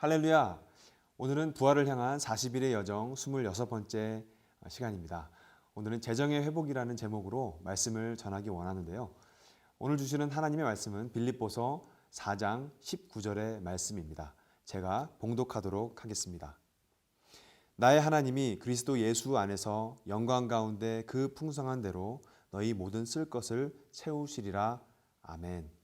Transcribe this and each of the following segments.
할렐루야. 오늘은 부활을 향한 40일의 여정 26번째 시간입니다. 오늘은 재정의 회복이라는 제목으로 말씀을 전하기 원하는데요. 오늘 주시는 하나님의 말씀은 빌립보서 4장 19절의 말씀입니다. 제가 봉독하도록 하겠습니다. 나의 하나님이 그리스도 예수 안에서 영광 가운데 그 풍성한 대로 너희 모든 쓸 것을 채우시리라. 아멘.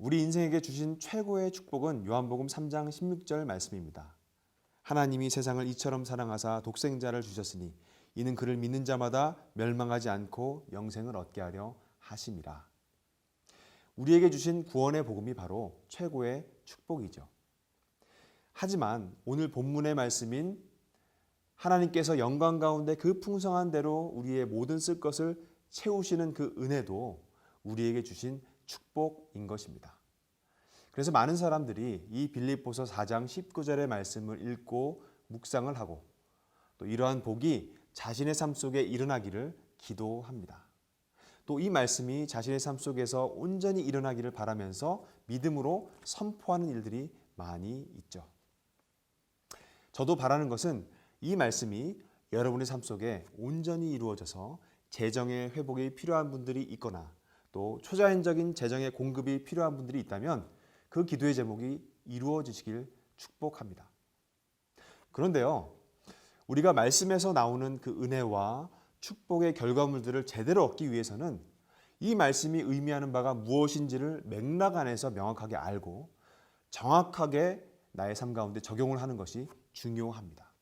우리 인생에게 주신 최고의 축복은 요한복음 3장 16절 말씀입니다. 하나님이 세상을 이처럼 사랑하사 독생자를 주셨으니 이는 그를 믿는 자마다 멸망하지 않고 영생을 얻게 하려 하심이라. 우리에게 주신 구원의 복음이 바로 최고의 축복이죠. 하지만 오늘 본문의 말씀인 하나님께서 영광 가운데 그 풍성한 대로 우리의 모든 쓸 것을 채우시는 그 은혜도 우리에게 주신 축복인 것입니다. 그래서 많은 사람들이 이 빌립보서 4장 19절의 말씀을 읽고 묵상을 하고 또 이러한 복이 자신의 삶 속에 일어나기를 기도합니다. 또 이 말씀이 자신의 삶 속에서 온전히 일어나기를 바라면서 믿음으로 선포하는 일들이 많이 있죠. 저도 바라는 것은 이 말씀이 여러분의 삶 속에 온전히 이루어져서 재정의 회복이 필요한 분들이 있거나 또 초자연적인 재정의 공급이 필요한 분들이 있다면 그 기도의 제목이 이루어지시길 축복합니다. 그런데요, 우리가 말씀에서 나오는 그 은혜와 축복의 결과물들을 제대로 얻기 위해서는 이 말씀이 의미하는 바가 무엇인지를 맥락 안에서 명확하게 알고 정확하게 나의 삶 가운데 적용을 하는 것이 중요합니다.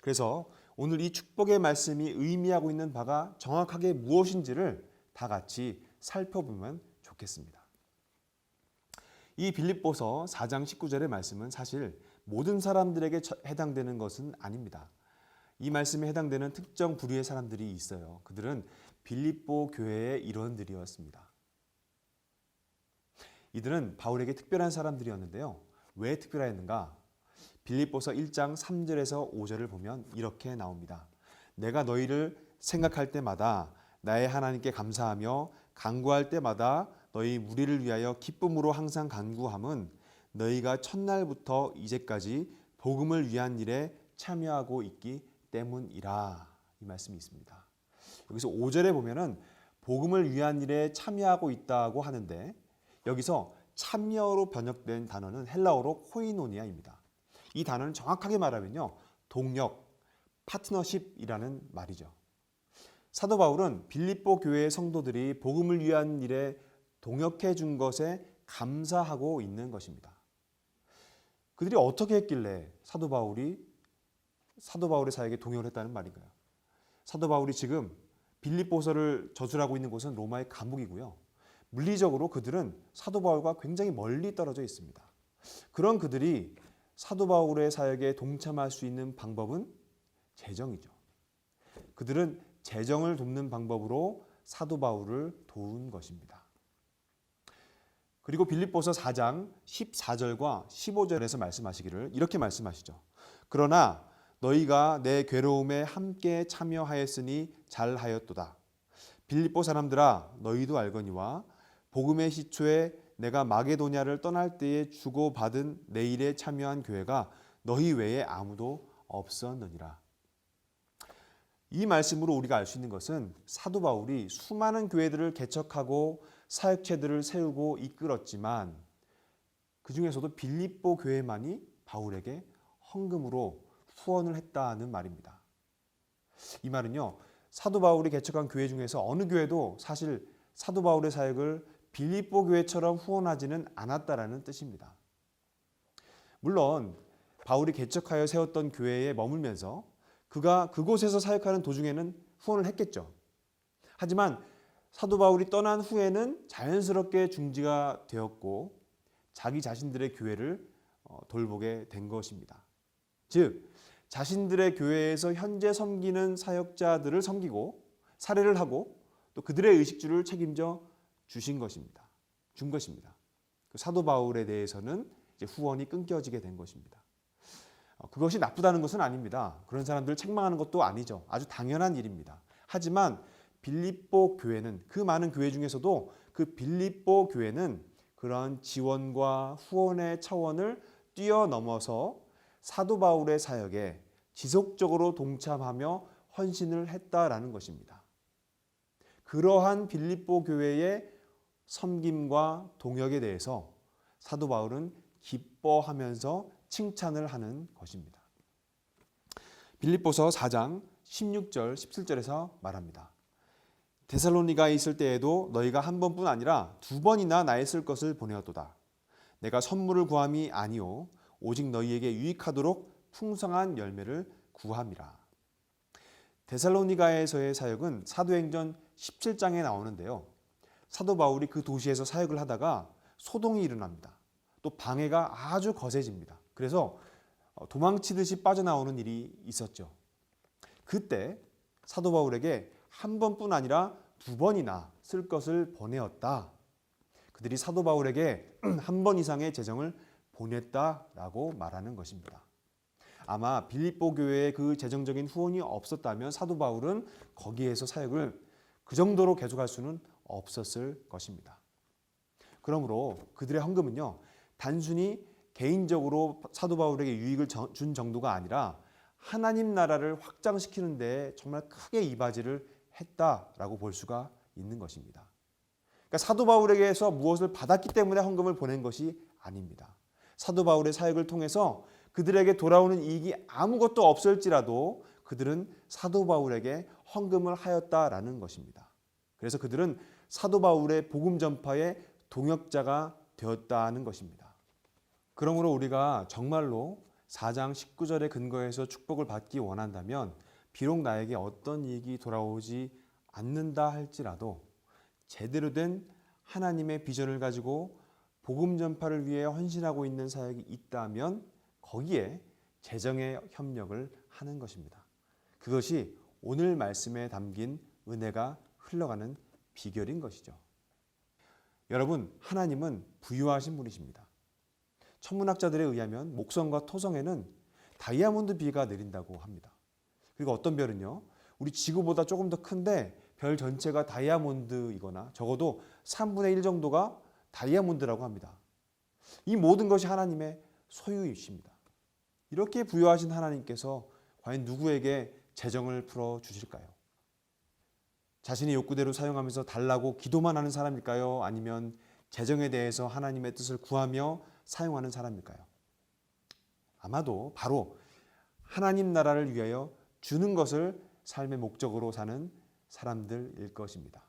그래서 오늘 이 축복의 말씀이 의미하고 있는 바가 정확하게 무엇인지를 다 같이 살펴보면 좋겠습니다. 이 빌립보서 4장 19절의 말씀은 사실 모든 사람들에게 해당되는 것은 아닙니다. 이 말씀에 해당되는 특정 부류의 사람들이 있어요. 그들은 빌립보 교회의 일원들이었습니다. 이들은 바울에게 특별한 사람들이었는데요. 왜 특별했는가? 빌립보서 1장 3절에서 5절을 보면 이렇게 나옵니다. 내가 너희를 생각할 때마다 나의 하나님께 감사하며 간구할 때마다 너희 무리를 위하여 기쁨으로 항상 간구함은 너희가 첫날부터 이제까지 복음을 위한 일에 참여하고 있기 때문이라 이 말씀이 있습니다. 여기서 5절에 보면은 복음을 위한 일에 참여하고 있다고 하는데 여기서 참여로 번역된 단어는 헬라어로 코이노니아입니다. 이 단어는 정확하게 말하면요. 동력, 파트너십이라는 말이죠. 사도 바울은 빌립보 교회의 성도들이 복음을 위한 일에 동역해 준 것에 감사하고 있는 것입니다. 그들이 어떻게 했길래 사도 바울이 사도 바울의 사역에 동역을 했다는 말인가요? 사도 바울이 지금 빌립보서를 저술하고 있는 곳은 로마의 감옥이고요. 물리적으로 그들은 사도 바울과 굉장히 멀리 떨어져 있습니다. 그런 그들이 사도 바울의 사역에 동참할 수 있는 방법은 재정이죠. 그들은 재정을 돕는 방법으로 사도 바울을 도운 것입니다. 그리고 빌립보서 4장 14절과 15절에서 말씀하시기를 이렇게 말씀하시죠. 그러나 너희가 내 괴로움에 함께 참여하였으니 잘하였도다. 빌립보 사람들아 너희도 알거니와 복음의 시초에 내가 마게도냐를 떠날 때에 주고 받은 내 일에 참여한 교회가 너희 외에 아무도 없었느니라. 이 말씀으로 우리가 알 수 있는 것은 사도 바울이 수많은 교회들을 개척하고 사역체들을 세우고 이끌었지만 그 중에서도 빌립보 교회만이 바울에게 헌금으로 후원을 했다는 말입니다. 이 말은요, 사도 바울이 개척한 교회 중에서 어느 교회도 사실 사도 바울의 사역을 빌립보 교회처럼 후원하지는 않았다라는 뜻입니다. 물론 바울이 개척하여 세웠던 교회에 머물면서 그가 그곳에서 사역하는 도중에는 후원을 했겠죠. 하지만 사도 바울이 떠난 후에는 자연스럽게 중지가 되었고 자기 자신들의 교회를 어, 돌보게 된 것입니다. 즉 자신들의 교회에서 현재 섬기는 사역자들을 섬기고 사례를 하고 또 그들의 의식주를 책임져 주신 것입니다. 준 것입니다. 그 사도 바울에 대해서는 후원이 끊겨지게 된 것입니다. 어, 그것이 나쁘다는 것은 아닙니다. 그런 사람들을 책망하는 것도 아니죠. 아주 당연한 일입니다. 하지만 빌립보 교회는 그 많은 교회 중에서도 그 빌립보 교회는 그런 지원과 후원의 차원을 뛰어넘어서 사도 바울의 사역에 지속적으로 동참하며 헌신을 했다라는 것입니다. 그러한 빌립보 교회의 섬김과 동역에 대해서 사도 바울은 기뻐하면서 칭찬을 하는 것입니다. 빌립보서 4장 16절 17절에서 말합니다. 데살로니가에 있을 때에도 너희가 한 번뿐 아니라 두 번이나 나의 쓸 것을 보내었도다. 내가 선물을 구함이 아니요 오직 너희에게 유익하도록 풍성한 열매를 구함이라. 데살로니가에서의 사역은 사도행전 17장에 나오는데요. 사도 바울이 그 도시에서 사역을 하다가 소동이 일어납니다. 또 방해가 아주 거세집니다. 그래서 도망치듯이 빠져나오는 일이 있었죠. 그때 사도 바울에게 한 번뿐 아니라 두 번이나 쓸 것을 보내었다. 그들이 사도 바울에게 한 번 이상의 재정을 보냈다라고 말하는 것입니다. 아마 빌립보 교회에 그 재정적인 후원이 없었다면 사도 바울은 거기에서 사역을 그 정도로 계속할 수는 없었을 것입니다. 그러므로 그들의 헌금은요 단순히 개인적으로 사도 바울에게 유익을 준 정도가 아니라 하나님 나라를 확장시키는 데 정말 크게 이바지를 했다라고 볼 수가 있는 것입니다. 그러니까 사도 바울에게서 무엇을 받았기 때문에 헌금을 보낸 것이 아닙니다. 사도 바울의 사역을 통해서 그들에게 돌아오는 이익이 아무것도 없을지라도 그들은 사도 바울에게 헌금을 하였다라는 것입니다. 그래서 그들은 사도 바울의 복음 전파의 동역자가 되었다는 것입니다. 그러므로 우리가 정말로 4장 19절의 근거에서 축복을 받기 원한다면 비록 나에게 어떤 이익이 돌아오지 않는다 할지라도 제대로 된 하나님의 비전을 가지고 복음 전파를 위해 헌신하고 있는 사역이 있다면 거기에 재정의 협력을 하는 것입니다. 그것이 오늘 말씀에 담긴 은혜가 흘러가는 비결인 것이죠. 여러분, 하나님은 부유하신 분이십니다. 천문학자들에 의하면 목성과 토성에는 다이아몬드 비가 내린다고 합니다. 그리고 어떤 별은요, 우리 지구보다 조금 더 큰데 별 전체가 다이아몬드이거나 적어도 3분의 1 정도가 다이아몬드라고 합니다. 이 모든 것이 하나님의 소유이십니다. 이렇게 부여하신 하나님께서 과연 누구에게 재정을 풀어 주실까요? 자신의 욕구대로 사용하면서 달라고 기도만 하는 사람일까요? 아니면 재정에 대해서 하나님의 뜻을 구하며 사용하는 사람일까요? 아마도 바로 하나님 나라를 위하여 주는 것을 삶의 목적으로 사는 사람들일 것입니다.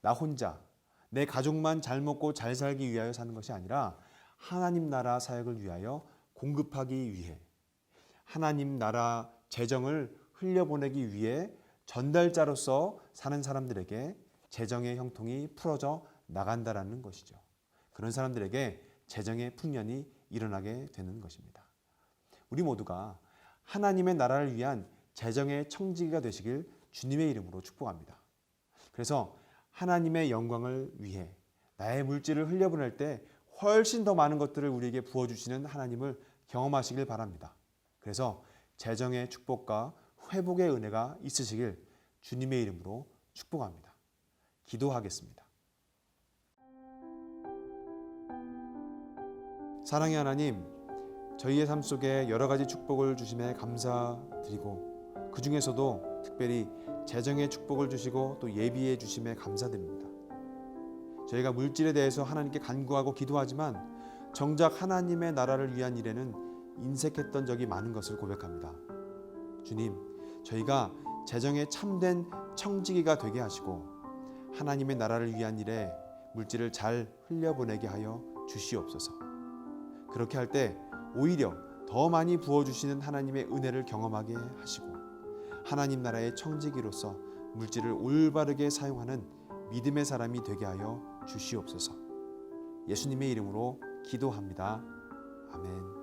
나 혼자, 내 가족만 잘 먹고 잘 살기 위하여 사는 것이 아니라 하나님 나라 사역을 위하여 공급하기 위해 하나님 나라 재정을 흘려보내기 위해 전달자로서 사는 사람들에게 재정의 형통이 풀어져 나간다라는 것이죠. 그런 사람들에게 재정의 풍년이 일어나게 되는 것입니다. 우리 모두가 하나님의 나라를 위한 재정의 청지기가 되시길 주님의 이름으로 축복합니다. 그래서 하나님의 영광을 위해 나의 물질을 흘려보낼 때 훨씬 더 많은 것들을 우리에게 부어주시는 하나님을 경험하시길 바랍니다. 그래서 재정의 축복과 회복의 은혜가 있으시길 주님의 이름으로 축복합니다. 기도하겠습니다. 사랑의 하나님, 저희의 삶 속에 여러 가지 축복을 주심에 감사드리고 그 중에서도 특별히 재정의 축복을 주시고 또 예비해 주심에 감사드립니다. 저희가 물질에 대해서 하나님께 간구하고 기도하지만 정작 하나님의 나라를 위한 일에는 인색했던 적이 많은 것을 고백합니다. 주님, 저희가 재정에 참된 청지기가 되게 하시고 하나님의 나라를 위한 일에 물질을 잘 흘려보내게 하여 주시옵소서. 그렇게 할 때 오히려 더 많이 부어주시는 하나님의 은혜를 경험하게 하시고 하나님 나라의 청지기로서 물질을 올바르게 사용하는 믿음의 사람이 되게 하여 주시옵소서. 예수님의 이름으로 기도합니다. 아멘.